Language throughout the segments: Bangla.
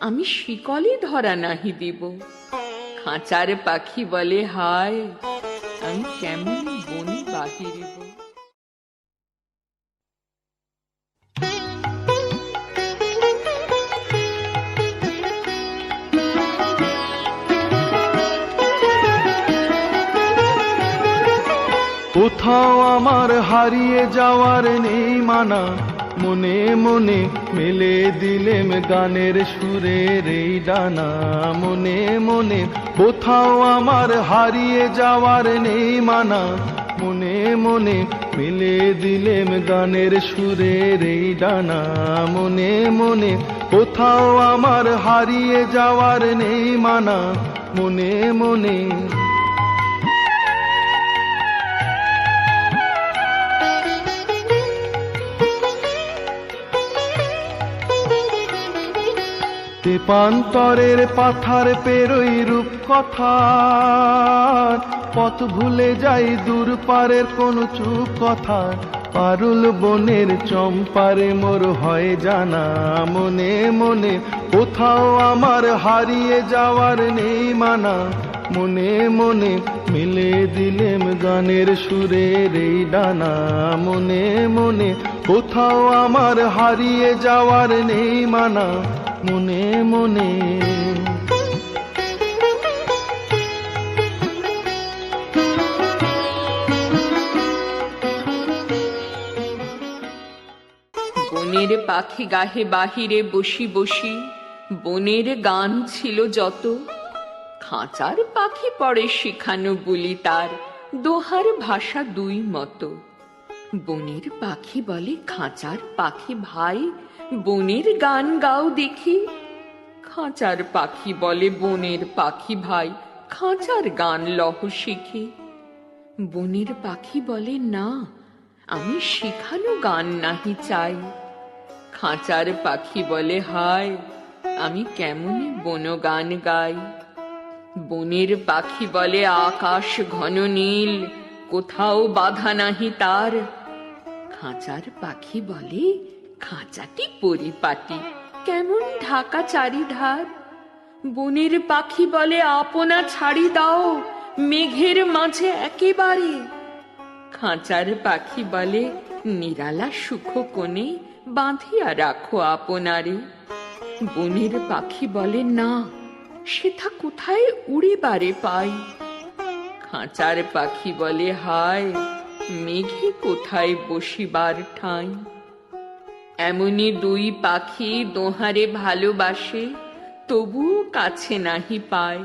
আমি শিকলে ধরা নাহি দিব। খাঁচার পাখি বলে, হায়, আমি কেমন বনে বাহিরিব কোথাও আমার হারিয়ে যাওয়ার নেই মানা। মনে মনে মেলে দিলেম গানের সুরের এই ডানা। মনে মনে কোথাও আমার হারিয়ে যাওয়ার নেই মানা। মনে মনে মেলে দিলেম গানের সুরের এই ডানা। মনে মনে কোথাও আমার হারিয়ে যাওয়ার নেই মানা। মনে মনে তেপান্তরের পাথার পেরোই রূপ কথা পথ ভুলে যাই দূর পারের কোন চুপ কথা। পারুল বনের চম্পারে মোর হয় জানা, মনে মনে কোথাও আমার হারিয়ে যাওয়ার নেই মানা। মনে মনে মিলে দিলেম গানের সুরের এই ডানা। মনে মনে কোথাও আমার হারিয়ে যাওয়ার নেই মানা। মনে মনে। বনের পাখি গাহে বাহিরে বসি বসি, বনের গান ছিল যত। খাঁচার পাখি পড়ে শিখানো বলি তার, দোহার ভাষা দুই মতো। বনের পাখি বলে খাঁচার পাখি ভাই, বনের গান গাও দেখি। খাঁচার পাখি বলে বনের পাখি ভাই, খাঁচার গান লহ শিখি। বনের পাখি বলে না, আমি শিখানো গান নাহি চাই। খাঁচার পাখি বলে হায়, আমি কেমন বন গান গাই। বনের পাখি বলে আকাশ ঘন নীল কোথাও বাধা নাহি তার। খাঁচার পাখি বলে, খাঁচাটি পরিপাটি, কেমন ঢাকা চারিধার। বনের পাখি বলে, আপনা ছাড়ি দাও, মেঘের মাঝে একেবারে। খাঁচার পাখি বলে, নিরালা সুখ কোণে বাঁধিয়া রাখো আপনারে। বনের পাখি বলে, না, সেথা কোথায় উড়িবারে পাই? খাঁচার পাখি বলে, হায়, মেঘে কোথায় বসিবার ঠাঁই? এমনি দুই পাখি দোহারে ভালোবাসে, তবুও কাছে নাহি পায়।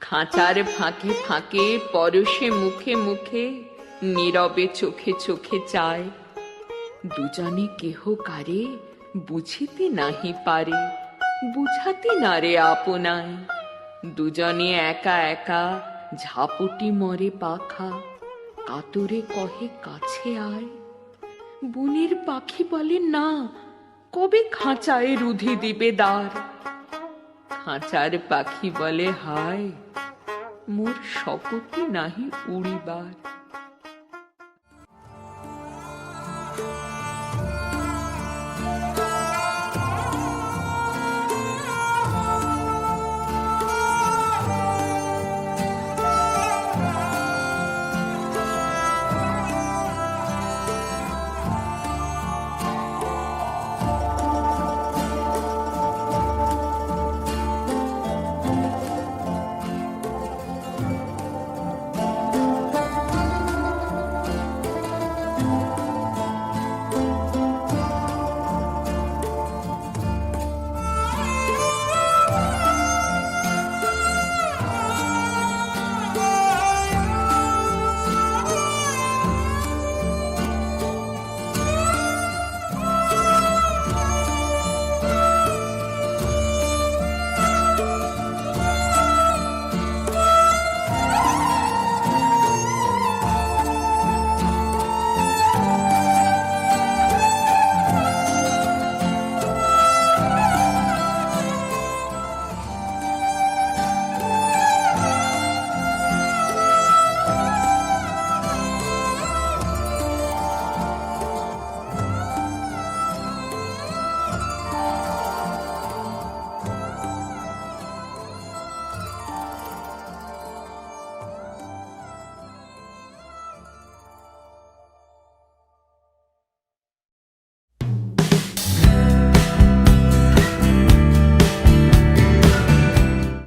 খাঁচার ফাঁকে ফাঁকে, পরশে মুখে মুখে, নীরবে চোখে চোখে চায়। দুজনে কেহ কারে বুঝিতে নাহি পারে, বুঝাতে না রে আপনায়। দুজনে একা একা ঝাপটি মরে পাখা, কাতরে কহে, কাছে আয়। বনের পাখি বলে, না, কবে খাঁচায় রুধি দিবে দ্বার? খাঁচার পাখি বলে, হায়, মোর শপথই নাহি উড়িবার।